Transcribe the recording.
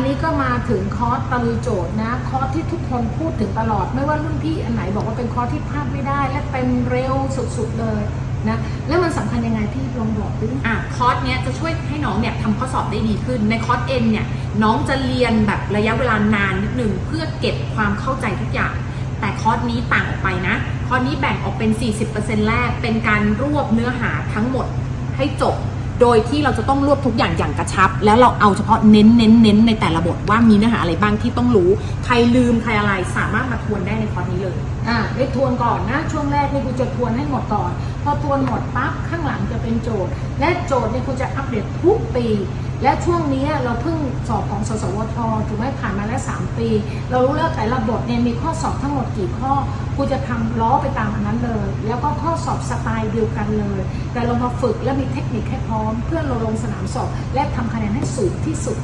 นนี้ก็มาถึงคอร์สตะลุยโจทย์นะ คอร์สที่ทุกคนพูดถึงตลอด ไม่ว่ารุ่นพี่อันไหนบอกว่าเป็นคอร์สที่พลาดไม่ได้ และเต็มเร็วสุดๆเลยนะ แล้วมันสำคัญยังไงพี่ลองบอกดิอะคอร์สเนี้ยจะช่วยให้น้องเนี่ยทำข้อสอบได้ดีขึ้น ในคอร์สเอ็นเนี่ยน้องจะเรียนแบบระยะเวลานานนิดหนึ่งเพื่อเก็บความเข้าใจทุกอย่าง แต่คอร์สนี้ต่างออกไปนะ คอร์สนี้แบ่งออกเป็น 40%แรกเป็นการรวบเนื้อหาทั้งหมดให้จบ โดยที่เราจะต้องรวบทุกอย่างอย่างกระชับ แล้วเราเอาเฉพาะเน้นเน้นเน้นในแต่ละบทว่ามีเนื้อหาอะไรบ้างที่ต้องรู้ ใครลืมใครอะไรสามารถมาทวนได้ในคอร์สนี้เลย อ่าได้ทวนก่อนนะ ช่วงแรกนี่กูจะทวนให้หมดก่อน พอทวนหมดปั๊บข้างหลังจะเป็นโจทย์ และโจทย์เนี่ยคุณจะอัปเดตทุกปี และช่วงนี้เราเพิ่งสอบของสสวทถูกไหมผ่านมาแล้ว 3 ปี เรารู้แล้วแต่ละบทเนี่ยมีข้อสอบทั้งหมดกี่ข้อกูจะทำล้อไปตามอันนั้นเลย แล้วก็ข้อสอบสไตล์เดียวกันเลย แต่เรามาฝึกและมีเทคนิคให้พร้อมเพื่อเราลงสนามสอบ และทำคะแนนให้สูงที่สุด